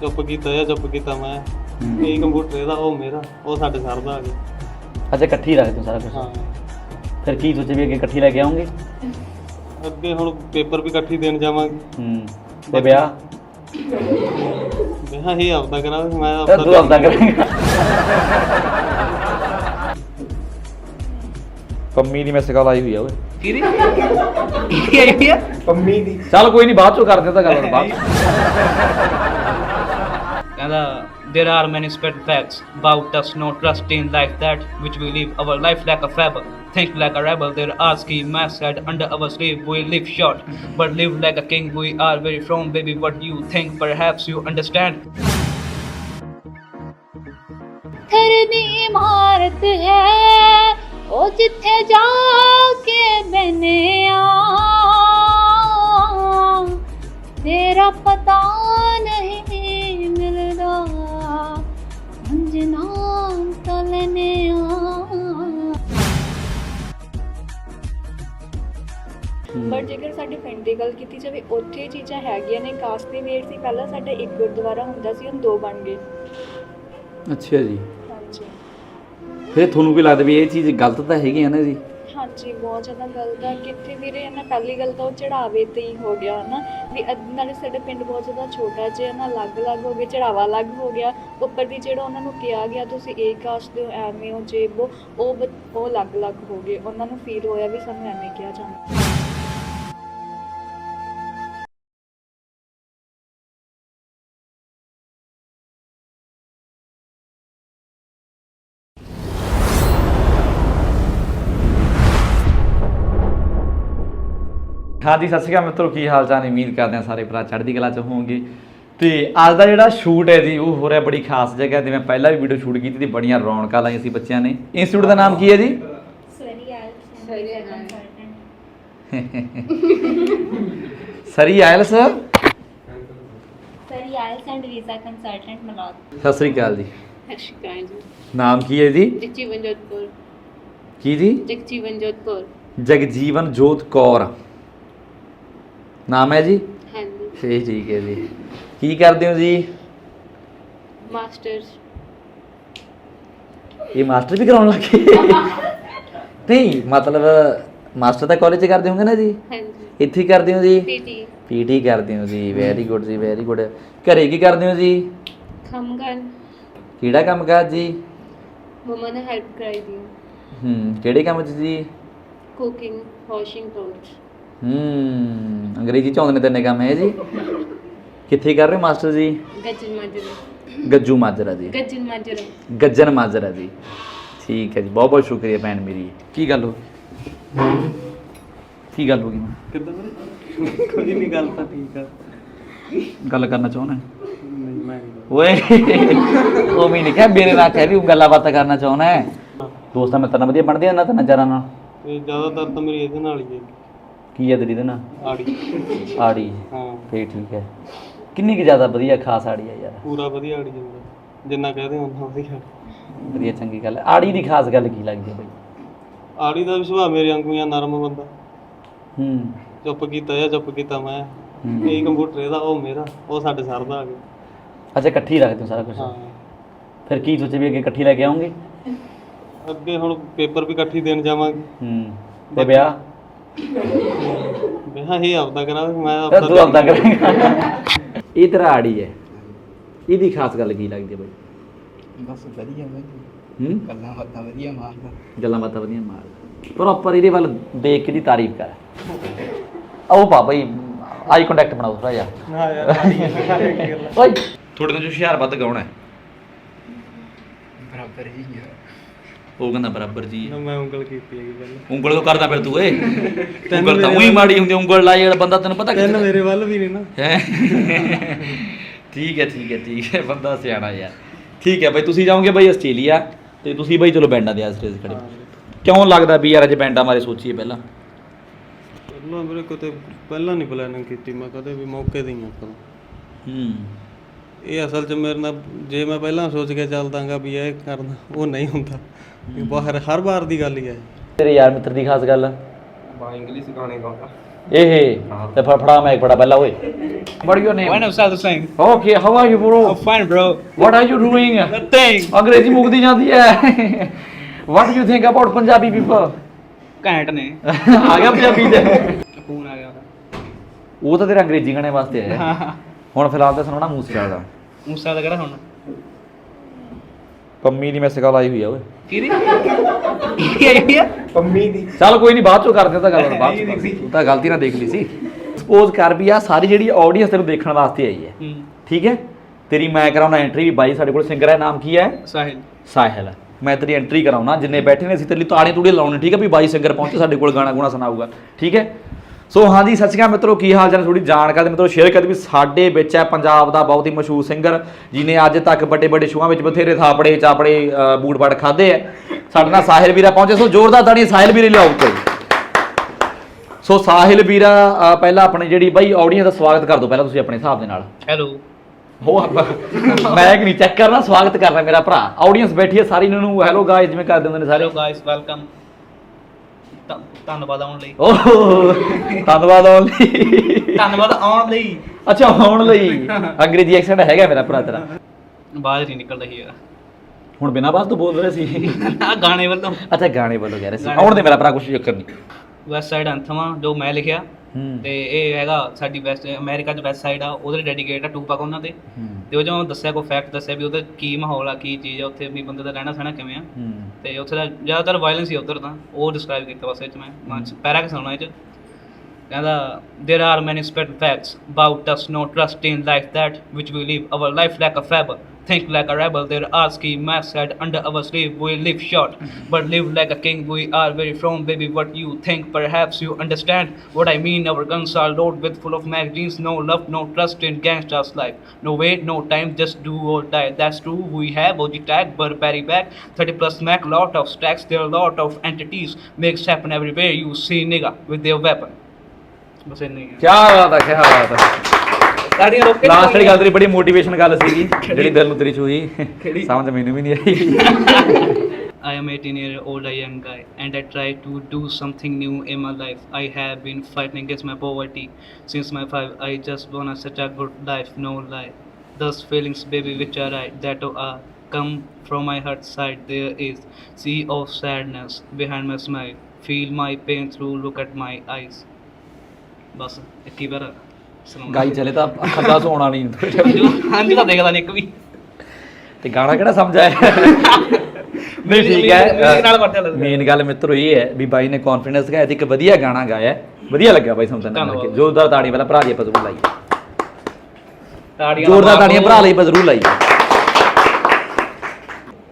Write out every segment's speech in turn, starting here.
ਚੁੱਪ ਕੀਤਾ ਜਾਂ ਚੁੱਪ ਕੀਤਾ ਮੈਂ। ਹੂੰ। ਇਹ ਕੰਪਿਊਟਰ ਇਹਦਾ ਉਹ ਮੇਰਾ ਉਹ ਸਾਡੇ ਸਰ ਦਾ ਆ ਗਿਆ। ਅੱਛਾ ਇਕੱਠੀ ਰੱਖ ਦਿਓ ਸਾਰਾ ਹਾਂ। ਕੁਝ ਫਿਰ ਕੀ ਸੋਚੇ ਵੀ ਅੱਗੇ ਇਕੱਠੀ ਲੈ ਕੇ ਆਉਂਗੇ? ਅੱਗੇ ਹੁਣ ਪੇਪਰ ਵੀ ਇਕੱਠੀ ਦੇਣ ਜਾਵਾਂਗੇ। ਹੂੰ ਤੇ ਵਿਆਹ? ਮੈਂ ਕਿਹਾ ਇਹ ਆਪਦਾ ਕਰਾਂਗੇ ਮੈਂ ਤਾਂ ਤੂੰ ਆਪਦਾ ਕਰੇਂਗਾ। ਪੰਮੀ ਦੀ ਮੈਸੇਜ ਕਾਲ ਆਈ ਹੋਈ ਆ ਓਏ। ਕਿਹਦੀ? ਕੀ ਆਈ ਹੋਈ ਆ? ਪੰਮੀ ਦੀ। ਚੱਲ ਕੋਈ ਨਹੀਂ ਬਾਅਦ ਚੋਂ ਕਰਦੇ ਤਾਂ ਗੱਲ ਬਾਅਦ 'ਚ। ਕਹਿੰਦਾ there are many spread facts about us no trust in like that which we live our life like a fable think like a rebel there are ski masks head under our sleeve we live short but live like a king we are very from baby what you think perhaps you understand ਪੱਥਰ ਦੀ ਇਮਾਰਤ ਹੈ ਉਹ ਜਿੱਥੇ ਜਾ ਕੇ ਬਨਿਆ ਗੱਲ ਕੀਤੀ ਜਾਵੇ ਉੱਥੇ ਚੀਜ਼ਾਂ ਹੈਗੀਆਂ ਨੇ ਕਾਸਟ ਦੀ ਵੇਰ ਸੀ ਪਹਿਲਾਂ ਸਾਡਾ ਇੱਕ ਗੁਰਦੁਆਰਾ ਹੁੰਦਾ ਸੀ ਹੁਣ ਦੋ ਬਣ ਗਏ। ਅੱਛਾ ਜੀ। ਹਾਂਜੀ। ਫਿਰ ਤੁਹਾਨੂੰ ਕੀ ਲੱਗਦਾ ਵੀ ਇਹ ਚੀਜ਼ ਗਲਤ ਤਾਂ ਹੈਗੀ ਆ ਨਾ ਜੀ? ਹਾਂਜੀ ਬਹੁਤ ਜ਼ਿਆਦਾ ਗਲਤ ਆ। ਕਿੱਥੇ ਵੀਰੇ ਇਹਨਾਂ ਪਹਿਲੀ ਗੱਲ ਤਾਂ ਉਹ ਚੜਾਵੇ ਤੇ ਹੀ ਹੋ ਗਿਆ ਨਾ ਵੀ ਨਾਲੇ ਸਾਡੇ ਪਿੰਡ ਬਹੁਤ ਜ਼ਿਆਦਾ ਛੋਟਾ ਜਿਹਾ ਨਾ ਅਲੱਗ-ਅਲੱਗ ਹੋ ਗਏ ਚੜਾਵਾ ਅਲੱਗ ਹੋ ਗਿਆ। ਉੱਪਰ ਦੀ ਜਿਹੜਾ ਉਹਨਾਂ ਨੂੰ ਕਿਹਾ ਗਿਆ ਤੁਸੀਂ ਇਹ ਕਾਸਟ ਦੇ ਹੋ ਐਵੇਂ ਹੋ ਜੇ ਵੋ ਉਹ ਬ- ਉਹ ਅਲੱਗ-ਅਲੱਗ ਹੋ ਗਏ। ਉਹਨਾਂ ਨੂੰ ਫੀਲ ਹੋਇਆ ਵੀ ਸਾਨੂੰ ਐਵੇਂ ਕਿਹਾ ਜਾਂਦਾ। ਹਾਂਜੀ ਸਤਿ ਸ਼੍ਰੀ ਅਕਾਲ ਮਿੱਤਰੋ ਕੀ ਹਾਲ ਚਾਲ ਹੈ ਉਮੀਦ ਕਰਦੇ ਹਾਂ ਸਾਰੇ ਭਰਾ ਚੜ੍ਹਦੀ ਕਲਾ ਚ ਹੋਵੋਗੇ। ਤੇ ਅੱਜ ਦਾ ਜਿਹੜਾ ਸ਼ੂਟ ਹੈ ਜੀ ਉਹ ਹੋ ਰਿਹਾ ਬੜੀ ਖਾਸ ਜਗ੍ਹਾ ਤੇ ਮੈਂ ਪਹਿਲਾਂ ਵੀ ਵੀਡੀਓ ਸ਼ੂਟ ਕੀਤੀ ਤੇ ਬੜੀਆਂ ਰੌਣਕਾਂ ਲਾਈਆਂ ਸੀ ਬੱਚਿਆਂ ਨੇ। ਇੰਸਟੀਚਿਊਟ ਦਾ ਨਾਮ ਕੀ ਹੈ ਜੀ? Surrey IELTS Surrey IELTS? And visa consultant Manoj ਸਤਿ ਸ਼੍ਰੀ ਅਕਾਲ ਜੀ। ਨਾਮ ਕੀ ਹੈ ਜੀ? ਜਗਜੀਵਨ ਜੋਧਪੁਰ। ਕੀ ਜੀ? ਜਗਜੀਵਨ ਜੋਧਪੁਰ। ਜਗਜੀਵਨ ਜੋਤ ਕੌਰ। ਨਾਮ ਹੈ ਜੀ? ਹਾਂਜੀ। ਇਹ ਠੀਕ ਹੈ ਜੀ। ਕੀ ਕਰਦੇ ਹੋ ਜੀ? ਮਾਸਟਰਸ। ਇਹ ਮਾਸਟਰ ਵੀ ਕਰਾਉਣ ਲੱਗੇ ਨਹੀਂ ਮਤਲਬ ਮਾਸਟਰ ਤਾਂ ਕਾਲਜ 'ਚ ਕਰਦੇ ਹੋਗੇ ਨਾ ਜੀ? ਹਾਂਜੀ। ਇੱਥੇ ਹੀ ਕਰਦੇ ਹੋ ਜੀ? ਪੀਟੀ ਪੀਟੀ ਕਰਦੇ ਹੋ ਜੀ। ਵੈਰੀ ਗੁੱਡ ਜੀ ਵੈਰੀ ਗੁੱਡ ਘਰੇ ਕੀ ਕਰਦੇ ਹੋ ਜੀ? ਖਮਗਨ ਕਿਹੜਾ ਕੰਮ ਕਰ ਜੀ? ਮਮਾ ਨੇ ਹੈਲਪ ਕਰਾਈ ਦੀ ਹੂੰ ਕਿਹੜੇ ਕੰਮ 'ਚ ਜੀ? ਕੁਕਿੰਗ ਵਾਸ਼ਿੰਗ ਕਲੋਥਸ ਹੂੰ। ਅੰਗਰੇਜ਼ੀ 'ਚ ਆਉਂਦੇ ਨੇ ਤਿੰਨੇ ਕੰਮ ਹੈ ਜੀ? ਕਿੱਥੇ ਕਰ ਰਹੇ ਹੋ ਮਾਸਟਰ ਜੀ? ਗੱਜਨ ਮਾਜਰਾ। ਗੱਜੂ ਮਾਜਰਾ ਜੀ। ਗੱਜਨ ਮਾਜਰਾ। ਗੱਜਨ ਮਾਜਰਾ ਜੀ। ਠੀਕ ਹੈ ਜੀ ਬਹੁਤ ਬਹੁਤ ਸ਼ੁਕਰੀਆ ਭੈਣ ਮੇਰੀ। ਕੀ ਗੱਲ ਹੋ ਕੀ ਗੱਲ ਹੋ ਗਈ? ਮਾਂ? ਕਿੱਦਾਂ ਵੀਰੇ? ਕੋਈ ਨਹੀਂ ਗੱਲ ਤਾਂ ਠੀਕ ਆ। ਗੱਲ ਕਰਨਾ ਚਾਹੁੰਦਾ? ਨਹੀਂ ਮੈਂ ਨਹੀਂ ਓਏ ਉਹ ਵੀ ਨਹੀਂ ਕਹਿ ਮੇਰੇ ਨਾਲ ਕਹਿ ਵੀ ਉਹ ਗੱਲਾਂ ਬਾਤਾਂ ਕਰਨਾ ਚਾਹੁੰਦਾ ਹੈ। ਦੋਸਤਾਂ ਮਿੱਤਰਾਂ ਨਾਲ ਵਧੀਆ ਬਣਦੇ ਆ ਨਾ ਤਾਂ ਨਜ਼ਾਰਾਂ ਨਾਲ। ਤੇ ਜ਼ਿਆਦਾਤਰ ਤਾਂ ਮੇਰੀ ਇਹਦੇ ਨਾਲ ਹੀ ਹੈ। ਕੀ ਹੈ ਤੇਰੀ ਦੇ ਨਾਲ? ਆੜੀ। ਆੜੀ। ਹਾਂ। ਫੇਰ ਠੀਕ ਹੈ। ਕਿੰਨੀ ਕੁ ਜ਼ਿਆਦਾ ਵਧੀਆ ਖਾਸ ਆੜੀ ਹੈ ਯਾਰ। ਪੂਰਾ ਵਧੀਆ ਆੜੀ ਜਾਂਦਾ ਜਿੰਨਾ ਕਹਦੇ ਉਹਨਾਂ ਵਧੀਆ। ਵਧੀਆ ਚੰਗੀ ਗੱਲ ਹੈ। ਆੜੀ ਦੀ ਖਾਸ ਗੱਲ ਕੀ ਲੱਗਦੀ ਹੈ ਬਈ? ਆੜੀ ਦਾ ਵੀ ਸੁਭਾਅ ਮੇਰੇ ਵਾਂਗੂ ਹੀ ਆ ਨਰਮ ਬੰਦਾ। ਹੂੰ। ਚੁੱਪ ਕੀਤਾ ਜਾਂ ਚੁੱਪ ਕੀਤਾ ਮੈਂ। ਹੂੰ। ਇਹ ਕੰਪਿਊਟਰ ਇਹਦਾ ਉਹ ਮੇਰਾ ਉਹ ਸਾਡੇ ਸਰ ਦਾ ਆ ਗਿਆ। ਅੱਛਾ ਇਕੱਠੀ ਰੱਖ ਦਿਓ ਸਾਰਾ ਕੁਝ ਹਾਂ। ਫਿਰ ਕੀ ਸੋਚੇ ਵੀ ਅੱਗੇ ਇਕੱਠੀ ਲੈ ਕੇ ਆਉਂਗੇ? ਅੱਗੇ ਹੁਣ ਪੇਪਰ ਵੀ ਇਕੱਠੀ ਦੇਣ ਜਾਵਾਂਗੇ। ਹੂੰ। ਤੇ ਵਿਆਹ? ਮੈਂ ਕਿਹਾ ਇਹ ਆਪਦਾ ਕਰਾਂਗੇ ਮੈਂ ਤਾਂ ਤੂੰ ਆਪਦਾ ਕਰੇਂਗਾ। ਇਹ ਤੇਰਾ ਆੜੀ ਹੈ। ਇਹਦੀ ਖਾਸ ਗੱਲ ਕੀ ਲੱਗਦੀ ਹੈ ਬਈ? ਬਸ ਵਧੀਆ ਵਧੀਆ ਹੂੰ? ਗੱਲਾਂ ਬਾਤਾਂ ਵਧੀਆ ਮਾਰਦਾ ਗੱਲਾਂ ਬਾਤਾਂ ਵਧੀਆ ਮਾਰ ਪ੍ਰੋਪਰ ਇਹਦੇ ਵੱਲ ਦੇਖ ਕੇ ਦੀ ਤਾਰੀਫ ਕਰ। ਆਓ ਪਾ ਬਈ ਆਈ ਕੰਟੈਕਟ ਬਣਾਓ ਥੋੜਾ ਜਿਹਾ। ਹਾਂ ਯਾਰ ਓਏ। ਥੋੜੇ ਤੋਂ ਹੁਸ਼ਿਆਰ ਵੱਧ ਗਾਉਣਾ ਹੈ। ਬਰਾਬਰ ਹੀ ਆ ਉਹ ਕਹਿੰਦਾ ਬਰਾਬਰ ਜੀ ਹੈ। ਮੈਂ ਉਂਗਲ ਕੀਤੀ ਹੈਗੀ ਪਹਿਲਾਂ ਉਂਗਲ ਕੋ ਕਰਦਾ ਫਿਰ ਤੂੰ ਏ ਉਂਗਲ ਤਾਂ ਉਹੀ ਮਾੜੀ ਹੁੰਦੀ ਉਂਗਲ ਲਾਈ ਵਾਲਾ ਬੰਦਾ ਤੈਨੂੰ ਪਤਾ ਤਿੰਨ ਕਿੱਥੇ ਮੇਰੇ ਵੱਲ ਵੀ ਨੇ ਨਾ ਹੈ ਠੀਕ ਹੈ ਠੀਕ ਹੈ ਠੀਕ ਹੈ ਬੰਦਾ ਸਿਆਣਾ ਯਾਰ ਠੀਕ ਹੈ ਬਈ ਤੁਸੀਂ ਜਾਓਗੇ ਬਈ ਆਸਟ੍ਰੇਲੀਆ ਤੇ ਤੁਸੀਂ ਬਈ ਚਲੋ ਬੈਂਡਾਂ ਦੇ ਆਸਰੇ ਖੜੇ ਕਿਉਂ ਲੱਗਦਾ ਵੀ ਯਾਰ ਅੱਜ ਬੈਂਡਾਂ ਬਾਰੇ ਸੋਚੀਏ ਪਹਿਲਾਂ ਪਹਿਲਾਂ ਮੇਰੇ ਕਿਤੇ ਪਹਿਲਾਂ ਨਹੀਂ ਪਲਾਨਿੰਗ ਕੀਤੀ ਮੈਂ ਕਦੇ ਵੀ ਮੌਕੇ ਤੇ ਕਦੋਂ ਹੂੰ ਇਹ ਅਸਲ 'ਚ ਮੇਰੇ ਨਾਲ ਜੇ ਮੈਂ ਪਹਿਲਾਂ ਸੋਚ ਕੇ ਚੱਲਦਾਗਾ ਵੀ ਇਹ ਕਰਨਾ ਉਹ ਨਹੀਂ ਹੁੰਦਾ। ਇਹ ਬਾਹਰ ਹਰ ਵਾਰ ਦੀ ਗੱਲ ਹੀ ਹੈ ਤੇਰੇ ਯਾਰ ਮਿੱਤਰ ਦੀ ਖਾਸ ਗੱਲ? ਬਾ ਇੰਗਲਿਸ਼ ਗਾਣੇ ਗਾਉਂਦਾ ਇਹ ਤੇ ਫ- ਫੜਾ ਮੈਂ ਫੜਾ ਪਹਿਲਾਂ ਓਏ। What your My name name is Sadu Singh. Okay how are you bro I'm fine, bro. What are you doing Nothing. ਅੰਗਰੇਜ਼ੀ ਮੁੱਕਦੀ ਜਾਂਦੀ ਹੈ what you think about Punjabi people ਘੈਂਟ ਨੇ। ਆ ਗਿਆ ਪੰਜਾਬੀ ਦੇ। ਫੋਨ ਆ ਗਿਆ ਉਹ ਤਾਂ ਤੇਰਾ ਅੰਗਰੇਜ਼ੀ ਗਾਣੇ ਵਾਸਤੇ ਹੈ। ਹੁਣ ਫਿਲਹਾਲ ਤਾਂ ਸੁਣਾਉਣਾ ਮੂਸੇ ਦਾ ਮੂਸਾ ਦਾ ਕਿਹੜਾ ਹੁਣ ਪੰਮੀ ਦੀ ਮਿਸ ਕਾਲ ਆਈ ਹੋਈ ਆ ਓਏ। ਕਿਹਦੀ? ਕੀ ਆਈ ਆ? ਪੰਮੀ ਦੀ। ਚੱਲ ਕੋਈ ਨਹੀਂ ਬਾਅਦ ਚੋਂ ਕਰਦੇ ਤਾਂ ਗੱਲ ਬਾਅਦ ਚੋਂ। ਤੂੰ ਤਾਂ ਗਲਤੀ ਨਾਲ ਦੇਖ ਲਈ ਸੀ। ਸਪੋਜ਼ ਕਰ ਵੀ ਆ ਸਾਰੀ ਜਿਹੜੀ ਆਡੀਅנס ਤੈਨੂੰ ਦੇਖਣ ਵਾਸਤੇ ਆਈ ਹੈ। ਹੂੰ। ਠੀਕ ਹੈ? ਤੇਰੀ ਮੈਂ ਕਰਾਉਣਾ ਐਂਟਰੀ ਵੀ ਬਾਈ ਸਾਡੇ ਕੋਲ ਸਿੰਗਰ ਹੈ ਨਾਮ ਕੀ ਹੈ? ਸਾਹਿਲ। ਸਾਹਿਲ। ਮੈਂ ਤੇਰੀ ਐਂਟਰੀ ਕਰਾਉਣਾ ਜਿੰਨੇ ਬੈਠੇ ਨੇ ਅਸੀਂ ਤੇਰੇ ਲਈ ਤਾੜੀ ਤੂੜੀ ਲਾਉਣੇ ਠੀਕ ਹੈ? ਵੀ ਬਾਈ ਸਿੰਗਰ ਪਹੁੰਚੇ ਸਾਡੇ ਕੋਲ ਗਾਣਾ ਗੁਣਾ ਸੁਣਾਊਗਾ। ਠੀਕ ਹੈ? ਸੋ ਹਾਂਜੀ ਸਤਿ ਸ਼੍ਰੀ ਅਕਾਲ ਮਿੱਤਰੋ ਕੀ ਹਾਲ ਚਾਲ ਥੋੜੀ ਜਾਣਕਾਰੀ ਮਿੱਤਰੋ ਸ਼ੇਅਰ ਕਰਦੇ ਵੀ ਸਾਡੇ ਵਿੱਚ ਹੈ ਪੰਜਾਬ ਦਾ ਬਹੁਤ ਹੀ ਮਸ਼ਹੂਰ ਸਿੰਗਰ ਜਿਨੇ ਅੱਜ ਤੱਕ ਵੱਡੇ ਵੱਡੇ ਸ਼ੋਆਂ ਵਿੱਚ ਬਥੇਰੇ ਥਾਪੜੇ ਚਾਪੜੇ ਬੂਟ ਬਾੜ ਖਾਦੇ ਆ ਸਾਡੇ ਨਾਲ ਸਾਹਿਲ ਵੀਰਾ ਪਹੁੰਚੇ। ਸੋ ਜ਼ੋਰਦਾਰ ਤਾੜੀ ਸਾਹਿਲ ਵੀਰੇ ਲਿਆਓ ਉੱਤੇ। ਸੋ ਸਾਹਿਲ ਵੀਰਾ ਪਹਿਲਾਂ ਆਪਣੇ ਜਿਹੜੀ ਬਾਈ ਆਡੀਅנס ਦਾ ਸਵਾਗਤ ਕਰ ਦਿਓ ਪਹਿਲਾਂ ਤੁਸੀਂ ਆਪਣੇ ਹਿਸਾਬ ਦੇ ਨਾਲ। ਹੈਲੋ ਹੋ ਮੈਂ ਕਿ ਨਹੀਂ ਚੈੱਕ ਕਰਨਾ ਸਵਾਗਤ ਕਰਨਾ ਮੇਰਾ ਭਰਾ। ਆਡੀਅנס ਬੈਠੀ ਹੈ ਸਾਰੀ ਇਹਨਾਂ ਨੂੰ ਹੈਲੋ ਗਾਇਜ਼ ਜਿਵੇਂ ਕਰ ਦਿੰਦੇ ਨੇ ਸਾਰੇ। ਹੈਲੋ ਗਾਇਜ਼ ਵੈਲਕਮ ਧੰਨਵਾਦ ਆਉਣ ਲਈ। ਓਹ ਧੰਨਵਾਦ ਓਨਲੀ ਧੰਨਵਾਦ ਆਉਣ ਲਈ। ਅੱਛਾ ਆਉਣ ਲਈ। ਅੰਗਰੇਜ਼ੀ ਐਕਸੈਂਟ ਹੈਗਾ ਮੇਰਾ ਭਰਾ ਤੇਰਾ। ਬਾਹਰ ਨਹੀਂ ਨਿਕਲ ਰਹੀ ਯਾਰ। ਹੁਣ ਬਿਨਾਂ ਬਾਤ ਤੋਂ ਬੋਲ ਰਹੇ ਸੀ। ਆ ਗਾਣੇ ਵੱਲੋਂ। ਅੱਛਾ ਗਾਣੇ ਵੱਲੋਂ ਕਹਿ ਰਹੇ ਸੀ। ਆਉਣ ਦੇ ਮੇਰਾ ਭਰਾ ਕੁਛ ਚੱਕਰ ਨਹੀਂ। ਐਂਥਮ ਆ ਜੋ ਮੈਂ ਲਿਖਿਆ। ਤੇ ਇਹ ਹੈਗਾ ਸਾਡੀ ਵੈਸਟ ਅਮਰੀਕਾ ਚ ਵੈਸਟ ਸਾਈਡ ਆ ਉਹਦੇ ਡੈਡੀਕੇਟ ਆ ਟੂਪਾਕ ਉਹਨਾਂ ਹੂੰ। ਤੇ ਉਹ ਜਦੋਂ ਦੱਸਿਆ ਕੋਈ ਫੈਕਟ ਦੱਸਿਆ ਵੀ ਉਹਦਾ ਕੀ ਮਾਹੌਲ ਆ ਕੀ ਚੀਜ਼ ਆ ਉੱਥੇ ਵੀ ਬੰਦੇ ਦਾ ਰਹਿਣਾ ਸਹਿਣਾ ਕਿਵੇਂ ਆ। ਤੇ ਉੱਥੇ ਦਾ ਜ਼ਿਆਦਾਤਰ ਵਾਇਲੈਂਸ ਹੀ ਉੱਧਰ ਤਾਂ ਉਹ ਡਿਸਕ੍ਰਾਈਬ ਕੀਤਾ ਬਸ ਇਹ ਚ ਮੈਂ ਮੈਂ ਪੈਰਾ ਕਿ ਸੁਣਾਉਣਾ ਇਹ ਚ। And uh, there are many spread facts about us not trusting life that which we live our life like a fable. Think like a rebel, there are ski masks head under our sleeve. We live short, mm-hmm. but live like a king. We are very strong, baby. What you think? Perhaps you understand what I mean. Our guns are loaded with full of magazines. No love, no trust in gangsters' life. No wait, no time. Just do or die. That's true. We have OG tag, Burberry back, 30 plus Mac, lot of stacks. There are lot of entities. Makes happen everywhere. You see nigga with their weapon. ਬਸ ਇੰਨੀ ਕੀ ਬਾਤ ਹੈ ਕੀ ਬਾਤ ਹੈ ਸਾਡੀਆਂ ਰੋਕ ਕੇ last ਵਾਲੀ ਗੱਲ ਤੇਰੀ ਬੜੀ motivation ਗੱਲ ਸੀਗੀ ਜਿਹੜੀ ਦਿਲ ਨੂੰ ਤੇਰੀ ਛੂਈ ਸਮਝ ਮੈਨੂੰ ਵੀ ਨਹੀਂ ਆਈ I am 18 year old a young guy and I try to do something new in my life. I have been fighting against my poverty since my five. I just wanna such a good life, no lie. Those feelings, baby, which are right, that are come from my heart side. There is sea of sadness behind my smile. Feel my pain through. Look at my eyes. ਬਸ ਇੱਕ ਹੀ ਵਾਰ ਸੁਣਾਉਣਾ। ਗਾਈ ਚਲੇ ਤਾਂ ਖੱਦਾ ਸੋਣਾ ਨਹੀਂ ਹਾਂਜੀ ਤਾਂ ਦੇਖਦਾ ਨਹੀਂ ਇੱਕ ਵੀ ਤੇ ਗਾਣਾ ਕਿਹੜਾ ਸਮਝ ਆਇਆ ਨਹੀਂ ਠੀਕ ਮੇਰੇ ਨਾਲ ਹੈ ਵਰਤਿਆ ਲੱਗਦਾ। ਮੇਨ ਗੱਲ ਮਿੱਤਰੋ ਇਹ ਹੈ ਵੀ ਬਾਈ ਨੇ ਕੌਨਫੀਡੈਂਸ ਦਿਖਾਇਆ ਤੇ ਇੱਕ ਵਧੀਆ ਗਾਣਾ ਗਾਇਆ ਹੈ। ਵਧੀਆ ਲੱਗਿਆ ਬਾਈ ਸਾਨੂੰ ਤਾਂ ਨਾਲ ਧੰਨਵਾਦ। ਜ਼ੋਰਦਾਰ ਤਾੜੀ ਵਾਲਾ ਭਰਾ ਦੀ ਆਪਾਂ ਜ਼ਰੂਰ ਲਾਈਏ ਤਾੜੀਆਂ ਜ਼ੋਰਦਾਰ। ਤਾੜੀਆਂ ਭਰਾ ਲਈ ਆਪਾਂ ਜ਼ਰੂਰ ਲਾਈਏ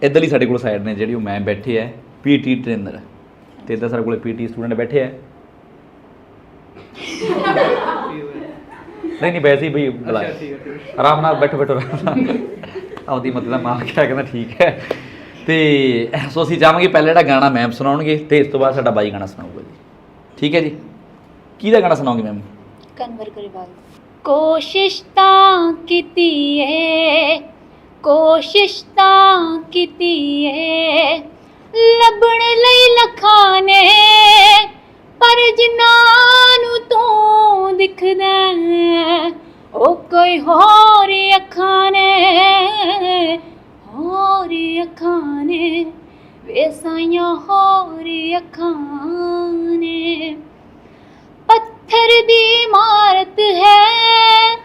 ਇੱਧਰ ਹੀ ਸਾਡੇ ਕੋਲ ਸਾਈਡ ਨੇ ਜਿਹੜੀ ਉਹ ਮੈਮ ਬੈਠੇ ਹੈ ਪੀਟੀ ਟ੍ਰੇਨਰ ਤੇ ਇੱਧਰ ਸਾਡੇ ਕੋਲ ਪੀਟੀ ਸਟੂਡੈਂਟ ਬੈਠੇ ਹੈ ਨਹੀਂ ਨਹੀਂ ਵੈਸੇ ਹੀ ਬਈ ਬੁਲਾਇਆ ਆਰਾਮ ਨਾਲ ਬੈਠੋ ਬੈਠੋ ਆਰਾਮ ਨਾਲ। ਆਪਦੀ ਮਤਲਬ ਮਾਰ ਕੇ ਕਹਿੰਦਾ ਠੀਕ ਹੈ। ਤੇ ਸੋ ਅਸੀਂ ਜਾਵਾਂਗੇ ਪਹਿਲਾਂ ਜਿਹੜਾ ਗਾਣਾ ਮੈਮ ਸੁਣਾਉਣਗੇ ਤੇ ਇਸ ਤੋਂ ਬਾਅਦ ਸਾਡਾ ਬਾਈ ਗਾਣਾ ਸੁਣਾਊਗਾ ਜੀ। ਠੀਕ ਹੈ ਜੀ? ਕਿਹਦਾ ਗਾਣਾ ਸੁਣਾਓਗੇ ਮੈਮ ਕਨਵਰ ਗਰੇਵਾਲ। ਕੋਸ਼ਿਸ਼ ਤਾਂ ਕੀਤੀ ਏ ਕੋਸ਼ਿਸ਼ ਤਾਂ ਕੀਤੀ ਏ ਲੱਭਣ ਲਈ ਲੱਖਾਂ ਨੇ। ਪਰ ਜਿਨ੍ਹਾਂ ਨੂੰ ਤੂੰ ਦਿਖਦਾ ਉਹ ਕੋਈ ਹੋਰ ਅੱਖਾਂ ਨੇ, ਹੋਰ ਅੱਖਾਂ ਨੇ, ਵੇਸਾਈਆਂ ਹੋਰ ਅੱਖਾਂ ਨੇ। ਪੱਥਰ ਦੀ ਇਮਾਰਤ ਹੈ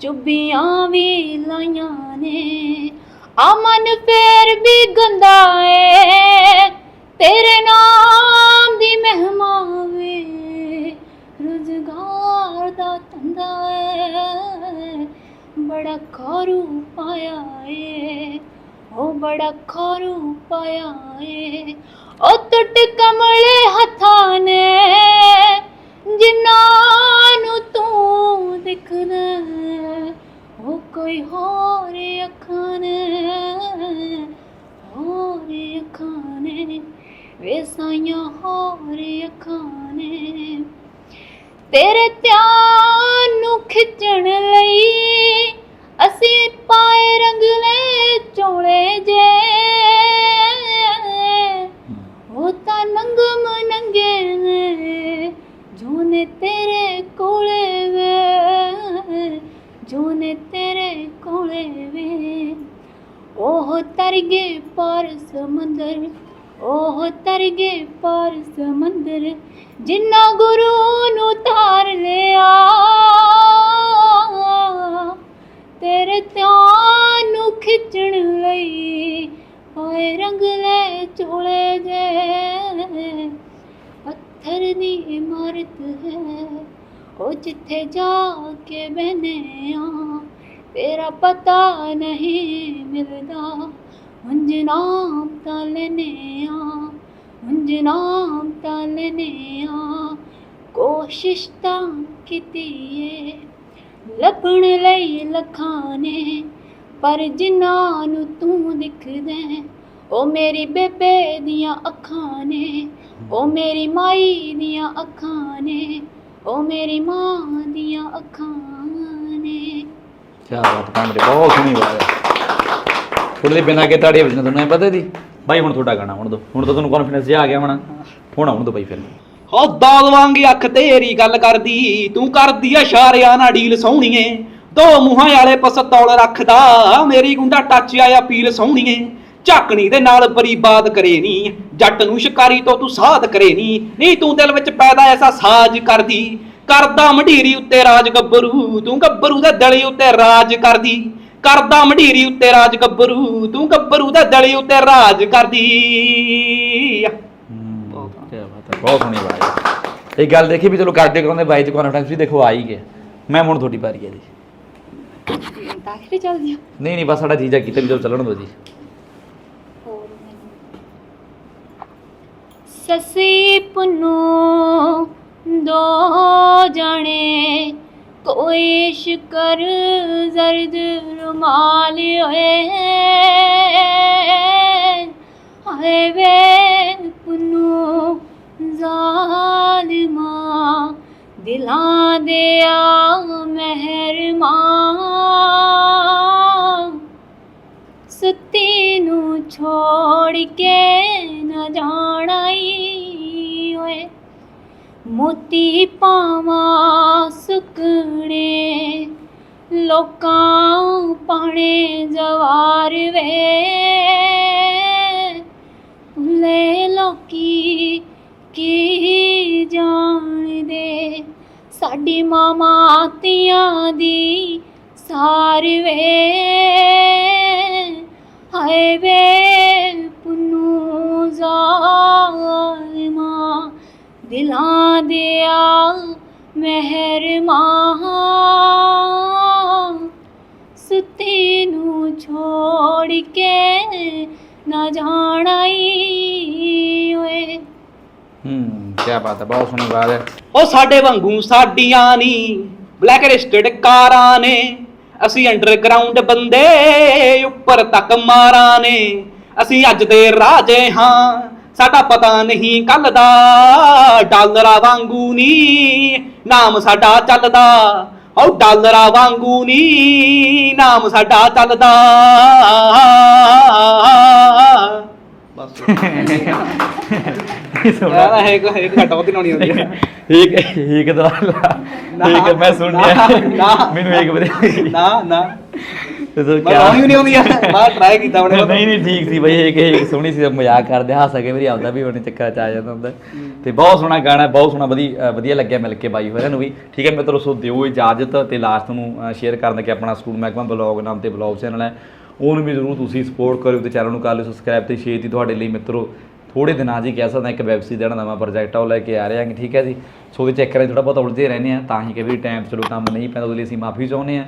ਚੁੱਬੀਆਂ ਵੀ ਲਾਈਆਂ ਨੇ। ਆ ਮਨ ਫੇਰ ਵੀ ਗੰਦਾ ਏ, ਤੇਰੇ ਨਾਮ ਦੀ ਮਹਿਮਾ ਰੁਜ਼ਗਾਰ ਦਾ ਧੰਦਾ ਏ, ਬੜਾ ਖਾਰੂ ਪਾਇਆ ਏ। ਉਹ ਬੜਾ ਖਾਰੂ ਪਾਇਆ ਏ। ਉਹ ਟੁੱਟ ਕਮਲੇ ਹੱਥਾਂ ਨੇ ਜਿਨ੍ਹਾਂ ਕੋਈ ਹੋਰ ਅੱਖਾਂ ਨੇ, ਹੋਰ ਅੱਖਾਂ ਨੇ ਵੇ ਸਾਈਆਂ ਹੋਰ ਅੱਖਾਂ ਨੇ। ਤੇਰੇ ਧਿਆਨ ਨੂੰ ਖਿੱਚਣ ਲਈ ਅਸੀਂ ਪਾਏ ਰੰਗਲੇ ਚੋਲੇ ਜੇ। ਉਹ ਤਾਂ ਨੰਗਮ ਨੰਗੇ ਨੇ, ਜੋ ਨੇ ਤੇਰੇ ਕੋਲੇ ਵੇ, ਜੋ ਨੇ ਤੇਰੇ ਵੇ ਉਹ ਤਰ ਗਏ ਪਰ ਸਮੁੰਦਰ, ਉਹ ਤਰ ਗਏ ਪਰ ਸਮੁੰਦਰ, ਜਿੰਨਾ ਗੁਰੂ ਨੂੰ ਧਾਰ ਲਿਆ। ਤੇਰੇ ਧਿਆਨ ਨੂੰ ਖਿੱਚਣ ਲਈ ਹੋਏ ਰੰਗਲੇ ਚੋਲੇ ਜੇ। ਪੱਥਰ ਦੀ ਇਮਾਰਤ ਹੈ, ਉਹ ਜਿੱਥੇ ਜਾ ਕੇ ਬਹਿਨੇ ਆ। ਤੇਰਾ ਪਤਾ ਨਹੀਂ ਮਿਲਦਾ। ਉਂਝ ਨਾਮ ਤਾਂ ਲੈਨੇ ਆ ਉਂਝ ਨਾਮ ਤਾਂ ਲੈਨੇ ਆ ਕੋਸ਼ਿਸ਼ ਤਾਂ ਕੀਤੀ ਏ, ਲੱਭਣ ਲਈ ਲੱਖਾਂ ਨੇ। ਪਰ ਜਿਨ੍ਹਾਂ ਨੂੰ ਤੂੰ ਦਿਖਦਾ ਉਹ ਮੇਰੀ ਬੇਬੇ ਦੀਆਂ ਅੱਖਾਂ ਨੇ। ਉਹ ਮੇਰੀ ਮਾਈ ਦੀਆਂ ਅੱਖਾਂ ਨੇ, ਉਹ ਮੇਰੀ ਮਾਂ ਦੀਆਂ ਅੱਖਾਂ ਨੇ। ਕੀ ਬਾਤ, ਕਾਮਰੇ ਬਹੁਤ ਸੋਹਣੀ ਆਵਾਜ਼ ਹੈ। ਥੋੜੇ ਬਿਨਾਂ ਕੇ ਤਾੜੀਆਂ ਵੱਜਣ ਤੁਹਾਨੂੰ ਪਤਾ ਦੀ ਬਾਈ, ਹੁਣ ਤੁਹਾਡਾ ਗਾਣਾ, ਹੁਣ ਦੋ, ਹੁਣ ਤਾਂ ਤੁਹਾਨੂੰ ਕੌਨਫੀਡੈਂਸ ਜਿਹਾ ਆ ਗਿਆ ਹੋਣਾ। ਹੁਣ ਆਉਣ ਦੋ ਬਾਈ ਫਿਰ। ਹੋ ਦਾਲ ਅੱਖ ਤੇਰੀ ਗੱਲ ਕਰਦੀ, ਤੂੰ ਕਰਦੀ ਇਸ਼ਾਰਿਆਂ ਨਾਲ ਡੀਲ ਸੋਹਣੀਏ। ਦੋ ਮੂੰਹਾਂ ਵਾਲੇ ਪਸਤੌਲ ਰੱਖਦਾ, ਮੇਰੀ ਗੁੰਡਾ ਟੱਚ ਆਇਆ ਪੀਲ ਸੋਹਣੀਏ। ਝਾਕਣੀ ਦੇ ਨਾਲ ਬਰੀਬਾਦ ਕਰੇ ਨੀ, ਜੱਟ ਨੂੰ ਸ਼ਿਕਾਰੀ ਤੋਂ ਤੂੰ ਸਾਧ ਕਰੇ ਨੀ। ਨਹੀਂ ਤੂੰ ਦਿਲ ਵਿੱਚ ਪੈਦਾ ਐਸਾ ਸਾਜ ਕਰਦੀ ਕਰਦਾ ਮੰਢੀਰੀ ਉੱਤੇ ਰਾਜ ਗੱਭਰੂ ਤੂੰ ਗੱਭਰੂ ਦੇ ਦਲੇ ਉੱਤੇ ਰਾਜ ਕਰਦੀ। ਕਰਦਾ ਮੰਢੀਰੀ ਉੱਤੇ ਰਾਜ ਗੱਭਰੂ ਤੂੰ ਗੱਭਰੂ ਦੇ ਦਲੇ ਉੱਤੇ ਰਾਜ ਕਰਦੀ। ਬਹੁਤ ਸੋਹਣੀ ਹੈ। ਇਹ ਗੱਲ ਦੇਖੀ ਵੀ ਚਲੋ ਕਰਦੇ ਕਰਾਉਂਦੇ ਬਾਈ ਚ ਕੌਨਫੀਡੈਂਸ ਵੀ ਦੇਖੋ ਆ ਹੀ ਗਿਆ। ਮੈਂ ਹੁਣ ਤੁਹਾਡੀ ਵਾਰੀ ਹੈ ਜੀ ਨਹੀਂ ਨਹੀਂ ਬਸ ਸਾਡਾ ਜੀਜਾ ਕੀਤਾ ਵੀ ਚਲੋ ਚੱਲਣ ਦੋ ਜੀ। ਸਸੀ ਪੁੰਨੂ ਦੋ ਜਾਣੇ, ਕੋਈ ਸ਼ਿਕਰ ਜ਼ਰਦ ਰੁਮਾਲ ਓਏ ਹਾਏ ਵੇ ਪੁੰਨੂ ਜ਼ਾਲਿਮਾ, ਦਿਲਾਂ ਦੇ ਆ ਮਹਿਰਮਾ। ਸੁੱਤੀ ਨੂੰ ਛੋੜ ਕੇ ਨਾ ਜਾਣਾ ਈ ਓਏ। ਮੋਤੀ ਪਾਵਾਂ ਸੁਕਣੇ, ਲੋਕਾਂ ਪਾਣੇ ਜਵਾਰ ਵੇ। ਭੁੱਲੇ ਲੋਕੀ ਕੀ ਜਾਣਦੇ? ਸਾਡੀ ਮਾਮਾ ਤੀਆਂ ਦੀ ਸਾਰ ਵੇ। ਹਾਏ ਵੇ ਦਿਲਾਂ ਦੇ ਆ ਮਹਿਰਮਾ ਸੁੱਤੀ ਨੂੰ ਛੋੜ ਕੇ ਨਾ ਜਾਣਾ ਈ ਓਏ। ਹੂੰ ਕੀ ਬਾਤ ਹੈ ਬਹੁਤ ਸੋਹਣੀ ਆਵਾਜ਼ ਹੈ। ਉਹ ਸਾਡੇ ਵਾਂਗੂ ਸਾਡੀਆਂ ਨੀ ਬਲੈਕ ਲਿਸਟਡ ਕਾਰਾਂ ਨੇ। ਅਸੀਂ ਅੰਡਰਗਰਾਉਂਡ ਬੰਦੇ ਉੱਪਰ ਤੱਕ ਮਾਰਾਂ ਨੇ। ਅਸੀਂ ਅੱਜ ਦੇ ਰਾਜੇ ਹਾਂ ਸਾਡਾ ਪਤਾ ਨਹੀਂ ਕੱਲ ਦਾ ਡਾਲਰਾਂ ਵਾਂਗੂ ਨੀ ਨਾਮ ਸਾਡਾ ਚੱਲਦਾ। ਉਹ ਡਾਲਰਾਂ ਵਾਂਗੂ ਨੀ ਨਾਮ ਸਾਡਾ ਚੱਲਦਾ। ਬਸ। ਯਾਰ ਹੈ ਕੋ ਹੈ ਘਟਾ ਲਾਉਣੀ ਹੁੰਦੀ ਹੈ ਇੱਕ ਇੱਕ ਦਾ ਇੱਕ ਮੈਂ ਸੁਣਿਆ ਨਾ। ਮੈਨੂੰ ਇੱਕ ਵਧੀਆ ਨਾ ਨਾ। ਤੂੰ ਮੈਂ ਕਿਆ- ਲਾਉਣੀ ਵੀ ਨਹੀਂ ਆਉਂਦੀ ਯਾਰ। ਮੈਂ ਟਰਾਈ ਕੀਤਾ ਉਹਨੇ ਨਹੀਂ ਨਹੀਂ ਠੀਕ ਸੀ ਬਈ ਇੱਕ ਇੱਕ ਸੋਹਣੀ ਸੀ ਮਜ਼ਾਕ ਕਰਦੇ ਹੱਸ ਕੇ ਮੇਰੀ ਆਉਂਦਾ ਵੀ ਉਹਨੇ ਚੱਕਰ ਚ ਆ ਜਾਂਦਾ ਹੁੰਦਾ। ਤੇ ਬਹੁਤ ਸੋਹਣਾ ਗਾਣਾ ਬਹੁਤ ਸੋਹਣਾ ਵਧੀਆ ਵਧੀਆ ਲੱਗਿਆ ਮਿਲ ਕੇ ਬਾਈ ਹੋਰਾਂ ਨੂੰ ਵੀ। ਠੀਕ ਹੈ ਮਿੱਤਰੋ ਸੋ ਦਿਓ ਇਜਾਜ਼ਤ ਤੇ ਲਾਸਟ ਨੂੰ ਸ਼ੇਅਰ ਕਰਨ ਕਿ ਆਪਣਾ ਸਕੂਲ ਮਹਿਕਮਾ ਬਲੌਗ ਨਾਮ ਤੇ ਬਲੌਗ ਚੈਨਲ ਹੈ। ਉਹਨੂੰ ਵੀ ਜ਼ਰੂਰ ਤੁਸੀਂ ਸਪੋਰਟ ਕਰਿਓ ਤੇ ਚੈਨਲ ਨੂੰ ਕਰ ਲਿਓ ਸਬਸਕ੍ਰਾਈਬ ਤੇ ਛੇਤੀ ਤੁਹਾਡੇ ਲਈ ਮਿੱਤਰੋ ਥੋੜੇ ਦਿਨਾਂ ਜੀ ਕਹਿ ਸਕਦਾ ਇੱਕ ਵੈਬ ਸੀਰੀਜ਼ ਦਾ ਨਵਾਂ ਪ੍ਰੋਜੈਕਟ ਆ, ਉਹ ਲੈ ਕੇ ਆ ਰਹੇ ਹਾਂ ਠੀਕ ਹੈ ਜੀ। ਸੋ ਉਹਦੇ ਚੱਕਰਾਂ 'ਚ ਥੋੜਾ ਬਹੁਤ ਉਲਝੇ ਰਹਿੰਦੇ ਆ ਤਾਂ ਹੀ ਕਿ ਵੀ ਟਾਈਮ ਚਲੋ ਕੰਮ ਨਹੀਂ ਪੈਂਦਾ, ਉਹਦੇ ਲਈ ਅਸੀਂ ਮਾਫੀ ਚਾਹੁੰਦੇ ਆ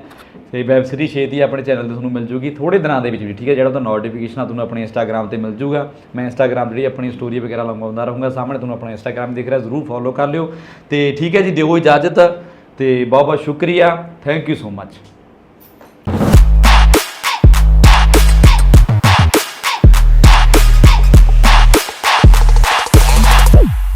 ਤੇ ਵੈਬ ਸੀਰੀਜ਼ ਛੇਤੀ ਆਪਣੇ ਚੈਨਲ ਤੇ ਤੁਹਾਨੂੰ ਮਿਲ ਜੂਗੀ ਥੋੜੇ ਦਿਨਾਂ ਦੇ ਵਿੱਚ ਵੀ, ਠੀਕ ਹੈ, ਜਿਹੜਾ ਉਹਦਾ ਨੋਟੀਫਿਕੇਸ਼ਨ ਆ, ਤੁਹਾਨੂੰ ਆਪਣੇ ਇੰਸਟਾਗ੍ਰam ਤੇ ਮਿਲ ਜੂਗਾ। ਮੈਂ ਇੰਸਟਾਗ੍ਰam ਜਿਹੜੀ ਆਪਣੀ ਸਟੋਰੀ ਵਗੈਰਾ ਲਗਾਉਂਦਾ ਰਹੂੰਗਾ, ਸਾਹਮਣੇ ਤੁਹਾਨੂੰ ਆਪਣਾ ਇੰਸਟਾਗ੍ਰam ਦਿਖ ਰਿਹਾ, ਜ਼ਰੂਰ ਫੋਲੋ ਕਰ ਲਿਓ। ਤੇ ਠੀਕ ਹੈ ਜੀ, ਦਿਓ ਇਜਾਜ਼ਤ ਤੇ ਬਹੁਤ ਬਹੁਤ ਸ਼ੁਕਰੀਆ। Thank you so much